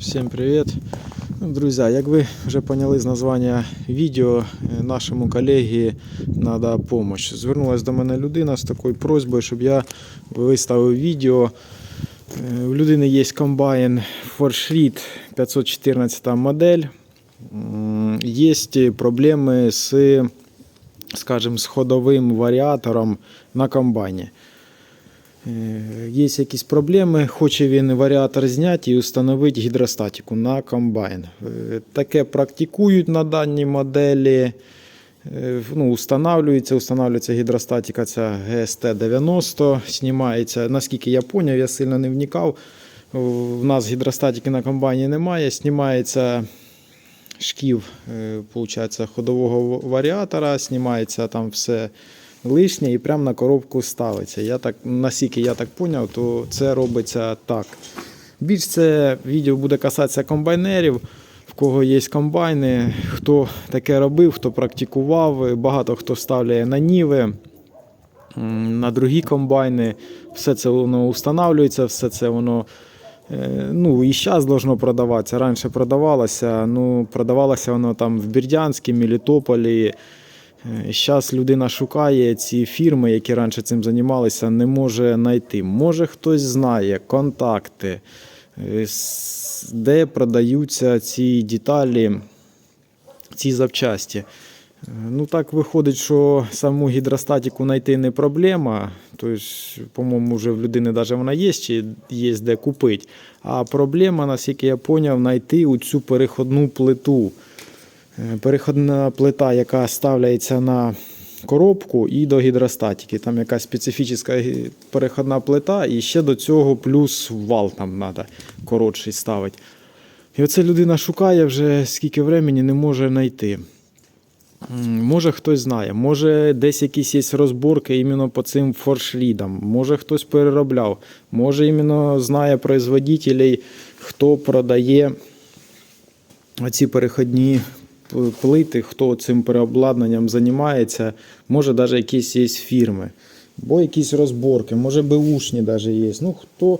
Всім привіт. Друзі, як ви вже поняли з названня відео, е, нашому колеги треба допомога. Звернулася до мене людина з такою просьбою, щоб я виставив відео. Е, У людини є комбайн Forschritt 514 модель. Є проблеми з, скажімо, з ходовим варіатором на комбайні. Е, Є якісь проблеми, хоче він варіатор зняти і встановити гідростатику на комбайн. Е, Таке практикують на даній моделі. Е, Ну, устанавливається, устанавливається гідростатика ця GST-90, знімається. Наскільки я зрозумів, я сильно не вникав. В нас гідростатики на комбайні немає, знімається шків, получається, ходового варіатора, знімається там все лишнє і прямо на коробку ставиться. Я так, наскільки я так зрозумів, то це робиться так. Більш це відео буде касатися комбайнерів, в кого є комбайни, хто таке робив, хто практикував, багато хто ставляє на ніви. На другі комбайни, все це воно встановлюється, все це воно Е, Ну, і зараз должно продаватися. Раніше продавалося, ну, продавалося воно там в Бердянській, Мелітополі. Зараз людина шукає ці фірми, які раніше цим займалися, не може знайти. Може хтось знає контакти, е, де продаються ці деталі, ці запчасті. Е, Ну так виходить, що саму гідростатику знайти не проблема. Тобто, по-моєму, вже в людини навіть вона є, чи є де купити. А проблема, наскільки я зрозумів, знайти оцю переходну плиту. Е, Переходна плита, яка ставляється на коробку і до гідростатики. Там якась специфічна переходна плита, і ще до цього плюс вал там треба коротший ставити. І оце людина шукає вже скільки времени не може знайти. Може хтось знає, може десь якісь є розборки іменно по цим форшлідам, може хтось переробляв, може іменно знає производителей, хто продає ці переходні плити, хто цим переобладнанням займається, може навіть якісь є фірми, бо якісь розборки, може беушні навіть є. Ну, хто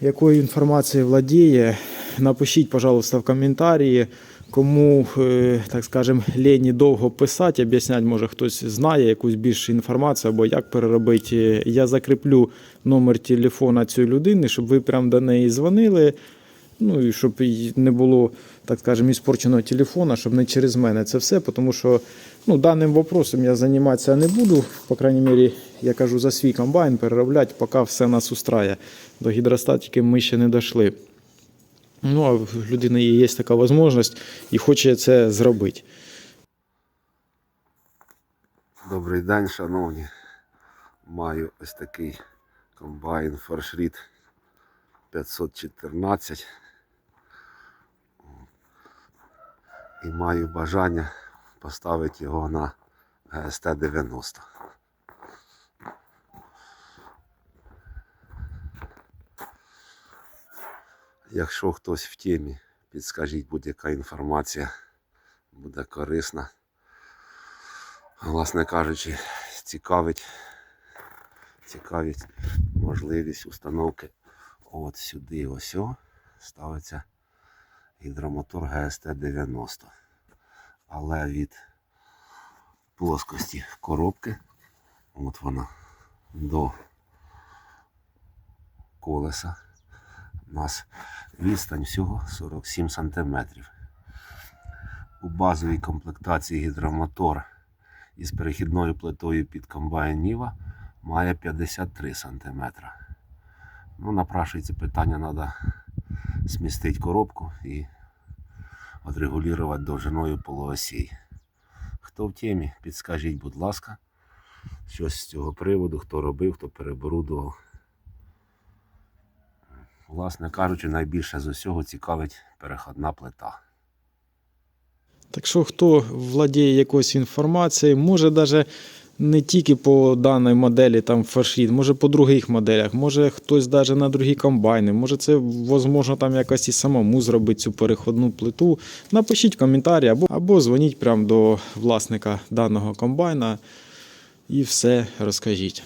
якою інформацією владіє, напишіть, пожалуйста, в коментарі. Кому, е, так скажем, лені довго писати, об'ясняти, може хтось знає якусь більшу інформацію або як переробити. Я закріплю номер телефона цієї людини, щоб ви прямо до неї дзвонили. Ну і щоб не було, так скажемо, іспорченого телефона, щоб не через мене це все, тому що ну, даним вопросом я займатися не буду. По крайній мірі, я кажу за свій комбайн переробляти, поки все нас устрає. До гідростатики ми ще не дійшли. Ну, а в людини є така можливість і хоче це зробити. Добрий день, шановні. Маю ось такий комбайн Форшріт 514. І маю бажання поставити його на ГСТ-90. Якщо хтось в темі, підскажіть будь-яка інформація буде корисна власне кажучи, цікавить, цікавить можливість установки от сюди ось о, ставиться гідромотор ГСТ-90. Але від плоскості коробки, от вона, до колеса, у нас відстань всього 47 см. У базовій комплектації гідромотор із перехідною плитою під комбайн Ніва має 53 см. Ну, напрашується питання, треба смістити коробку і отрегулювати довжиною полуосей. Хто в темі, підскажіть, будь ласка, щось з цього приводу, хто робив, хто переборудував. Власне кажучи, найбільше з усього цікавить переходна плита. Так що, хто владіє якоюсь інформацією, може навіть не тільки по даній моделі там фаршіт, може по других моделях, може хтось навіть на другі комбайни, може це можливо там якось і самому зробити цю переходну плиту. Напишіть коментарі або, або дзвоніть прямо до власника даного комбайна і все розкажіть.